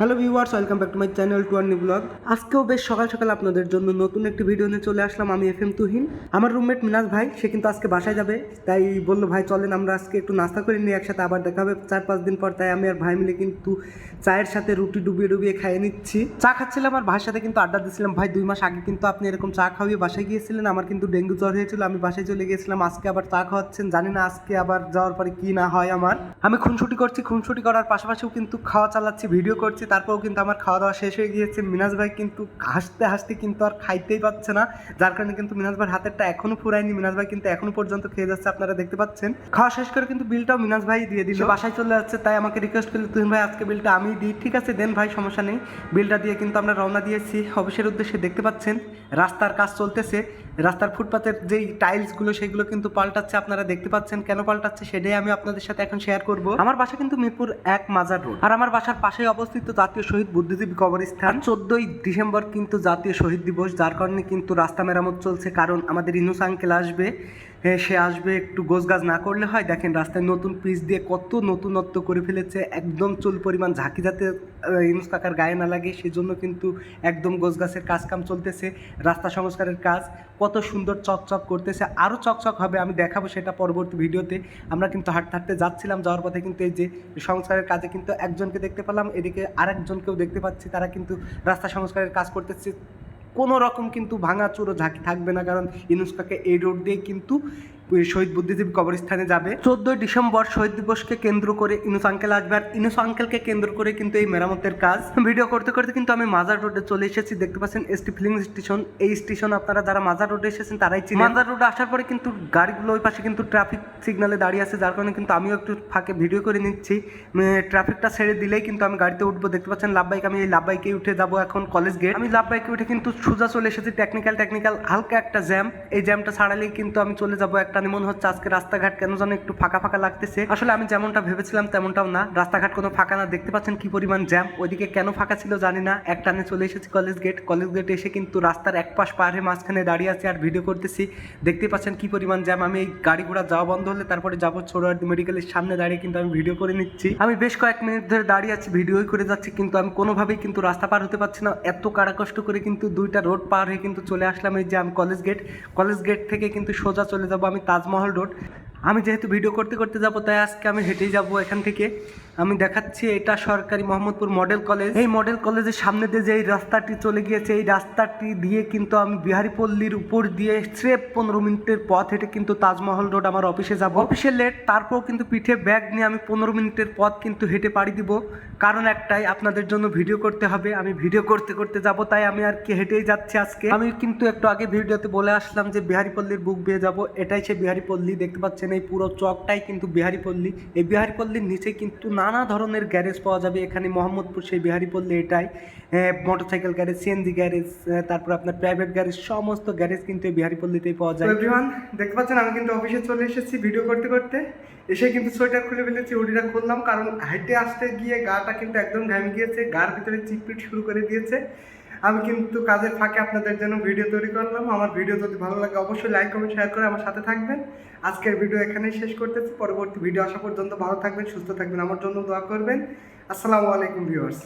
Hello viewers, welcome back to my channel to Arni vlog. আজকেও বেশ সকাল সকাল আপনাদের জন্য নতুন একটি ভিডিও নিয়ে চলে আসলাম আমি এফ এম তুহিন। আমার রুমমেট মিনাজ ভাই, সে কিন্তু আজকে বাসায় যাবে। তাই বলল, ভাই, চলেন, আমরা আজকে একটু নাস্তা করে নিয়ে একসাথে আবার দেখা হবে। চার পাঁচ দিন পর তাই আমি আর ভাই মিলে কিন্তু চায়ের সাথে রুটি ডুবিয়ে ডুবিয়ে খাইয়ে নিচ্ছি। চা খাচ্ছিলাম আর ভাইয়ের সাথে কিন্তু আড্ডা দিচ্ছিলাম ভাই, দুই মাস আগে কিন্তু আপনি এরকম চা খাওয়িয়ে বাসায় গিয়েছিলেন। আমার কিন্তু ডেঙ্গু জ্বর হয়েছিল, আমি বাসায় চলে গিয়েছিলাম। আজকে আবার চা খাওয়াচ্ছেন, জানি না আজকে আবার যাওয়ার পরে কি না হয় আমার। আমি খুনসুটি করছি, খুনসুটি করার পাশাপাশিও কিন্তু খাওয়া চালাচ্ছি, ভিডিও করছি। তারপরেও কিন্তু আমার খাওয়া দাওয়া শেষ হয়ে গিয়েছে। মিনাজ ভাই কিন্তু হাসতে হাসতে কিন্তু আর খাইতেই পাচ্ছে না। যার কারণে কিন্তু মিনাজ ভাইয়ের হাতেরটা এখনও ফুরায়নি। মিনাজ ভাই কিন্তু এখনও পর্যন্ত খেয়ে যাচ্ছে আপনারা দেখতে পাচ্ছেন। খাওয়া শেষ করে কিন্তু বিলটাও মিনাজ ভাই দিয়ে দিল। বাসায় চলে যাচ্ছে তাই আমাকে রিকোয়েস্ট করলে তুমি ভাই আজকে বিলটা আমি দিই। ঠিক আছে দেন ভাই সমস্যা নেই। বিলটা দিয়ে কিন্তু আমরা রওনা দিয়েছি। অফিসের উদ্দেশ্যে দেখতে পাচ্ছেন রাস্তার কাজ চলতেছে। রাস্তার ফুটপাতের যেই টাইলসগুলো সেগুলো কিন্তু পাল্টাচ্ছে আপনারা দেখতে পাচ্ছেন। কেন পাল্টাচ্ছে সেটাই আমি আপনাদের সাথে এখন শেয়ার করব। আমার বাসা কিন্তু মিরপুর এক মাজার রোড আর আমার বাসার পাশেই অবস্থিত জাতীয় শহীদ বুদ্ধিজীবী কবরস্থান। চোদ্দই ডিসেম্বর কিন্তু জাতীয় শহীদ দিবস, যার কারণে কিন্তু রাস্তা মেরামত চলছে, কারণ আমাদের ইনুস আঙ্কেল আসবে। সে আসবে, একটু গোছগাছ না করলে হয়। দেখেন রাস্তায় নতুন পিচ দিয়ে কত নতুনত্ব করে ফেলেছে। একদম চুল পরিমাণ ঝাঁকি যাতে ইনুস কাকার গায়ে না লাগে, সেজন্য কিন্তু একদম গোছগাছের কাজ কাম চলতেছে, রাস্তা সংস্কারের কাজ। কত সুন্দর চকচক করতেছে। আরও চকচক হবে, আমি দেখাবো সেটা পরবর্তী ভিডিওতে। আমরা কিন্তু হাঁটতে হাঁটতে যাচ্ছিলাম, যাওয়ার পথে কিন্তু এই যে সংস্কারের কাজে কিন্তু একজনকে দেখতে পেলাম। এদিকে আরেকজনকেও দেখতে পাচ্ছি, তারা কিন্তু রাস্তা সংস্কারের কাজ করতেছে। কোনো রকম কিন্তু ভাঙা চুরো ঝাঁকি থাকবে না কারণ ইনুস্কাকে এই রোড দিয়ে কিন্তু শহীদ বুদ্ধিজীবী কবরস্থানে যাবে। চোদ্দই ডিসেম্বর শহীদ দিবসকে কেন্দ্র করে ইনুস আঙ্কেল আসবে। আর ইনুস আঙ্কেলকে কেন্দ্র করে কিন্তু এই মেরামতের কাজ। ভিডিও করতে করতে কিন্তু আমি মাজার রোডে চলে এসেছি। দেখতে পাচ্ছেন এসটি ফিলিং স্টেশন। এই স্টেশন আপনারা যারা মাজার রোডে এসেছেন তারাই চিনেন। মাজার রোডে আসার পরে কিন্তু গাড়িগুলো ওই পাশে কিন্তু ট্রাফিক সিগনালে দাঁড়িয়ে আছে। যার কারণে কিন্তু আমিও একটু ফাঁকে ভিডিও করে নিচ্ছি। ট্রাফিকটা ছেড়ে দিলেই কিন্তু আমি গাড়িতে উঠবো। দেখতে পাচ্ছেন লাভ বাইক আমি এই লাভ বাইকে উঠে যাব এখন কলেজ গেট। আমি লাভ বাইকে উঠে কিন্তু সোজা চলে এসেছি। টেকনিক্যাল টেকনিক্যাল, হালকা একটা জ্যাম। এই জ্যামটা ছাড়ালেই কিন্তু আমি চলে যাব একটা মনে হচ্ছে আজকে রাস্তাঘাট কেন যেন একটু ফাঁকা ফাঁকা লাগতেছে। আসলে আমি যেমনটা ভেবেছিলাম তেমনটাও না। রাস্তাঘাট কোনো ফাঁকা না। দেখতে পাচ্ছেন কি পরিমাণ জ্যাম ওইদিকে কেন ফাঁকা ছিল জানি না। এক টানে চলে এসেছি কলেজ গেট কলেজ গেট এসে কিন্তু রাস্তার এক পাশ হয়ে মাঝখানে দাঁড়িয়ে আছি আর ভিডিও করতেছি। দেখতে পাচ্ছেন কি পরিমাণ জ্যাম আমি এই গাড়ি ঘোড়া যাওয়া বন্ধ হলে তারপরে যাব ছোড়াহাটি মেডিকেলের সামনে দাঁড়িয়ে কিন্তু আমি ভিডিও করে নিচ্ছি। আমি বেশ কয়েক মিনিট ধরে দাঁড়িয়ে আছি ভিডিওই করে যাচ্ছি কিন্তু আমি কোনোভাবেই কিন্তু রাস্তা পার হতে পারছি না। এত কারা কষ্ট করে কিন্তু দুইটা রোড পার হয়ে কিন্তু চলে আসলাম এই যে আমি কলেজ গেট কলেজ গেট থেকে কিন্তু সোজা চলে যাব। আমি তাজমহল রোড। আমি যেহেতু ভিডিও করতে করতে যাব, তাই আজকে আমি হেঁটেই যাব এখান থেকে। আমি দেখাচ্ছি এটা সরকারি মোহাম্মদপুর মডেল কলেজ। এই মডেল কলেজের সামনে দিয়ে যে এই রাস্তাটি চলে গিয়েছে, এই রাস্তাটি দিয়ে কিন্তু আমি বিহারীপল্লীর উপর দিয়ে স্রেফ পনেরো মিনিটের পথ হেঁটে কিন্তু তাজমহল রোড আমার অফিসে যাব। অফিসে লেট তারপর কিন্তু পিঠে ব্যাগ নিয়ে আমি পনেরো মিনিটের পথ কিন্তু হেঁটে পাড়ি দিব। কারণ একটাই, আপনাদের জন্য ভিডিও করতে হবে। আমি ভিডিও করতে করতে যাব, তাই আমি আর কি হেঁটেই যাচ্ছি আজকে। আমি কিন্তু একটু আগে ভিডিওতে বলে আসলাম যে বিহারীপল্লীর বুক বেয়ে যাব। এটাই সে বিহারীপল্লী, দেখতে পাচ্ছেন এই পুরো চকটাই কিন্তু বিহারীপল্লী। এই বিহারীপল্লীর নিচে কিন্তু নানা ধরনের গ্যারেজ পাওয়া যাবে। এখানে মোহাম্মদপুর সেই বিহারীপল্লী এটাই। মোটরসাইকেল গ্যারেজ সিএনজি গ্যারেজ তারপর আপনার প্রাইভেট গ্যারেজ সমস্ত গ্যারেজ কিন্তু এই বিহারীপল্লীতেই পাওয়া যায়। এভরিওয়ান দেখতে পাচ্ছেন, আমি কিন্তু অফিসে চলে এসেছি ভিডিও করতে করতে। এসে কিন্তু সোয়েটার খুলে ফেলেছি উডিটা খুললাম, কারণ হাইটে আসতে গিয়ে গাটা কিন্তু একদম ঘামে গিয়েছে, গার ভিতরে চিপিট শুরু করে দিয়েছে। আমি কিন্তু কাজের ফাঁকে আপনাদের জন্য ভিডিও তৈরি করলাম। আমার ভিডিও যদি ভালো লাগে, অবশ্যই লাইক কমেন্ট শেয়ার করে আমার সাথে থাকবেন। আজকের ভিডিও এখানেই শেষ করতেছি। পরবর্তী ভিডিও আসা পর্যন্ত ভালো থাকবেন, সুস্থ থাকবেন। আমার জন্য দোয়া করবেন। আসসালামু আলাইকুম ভিউয়ার্স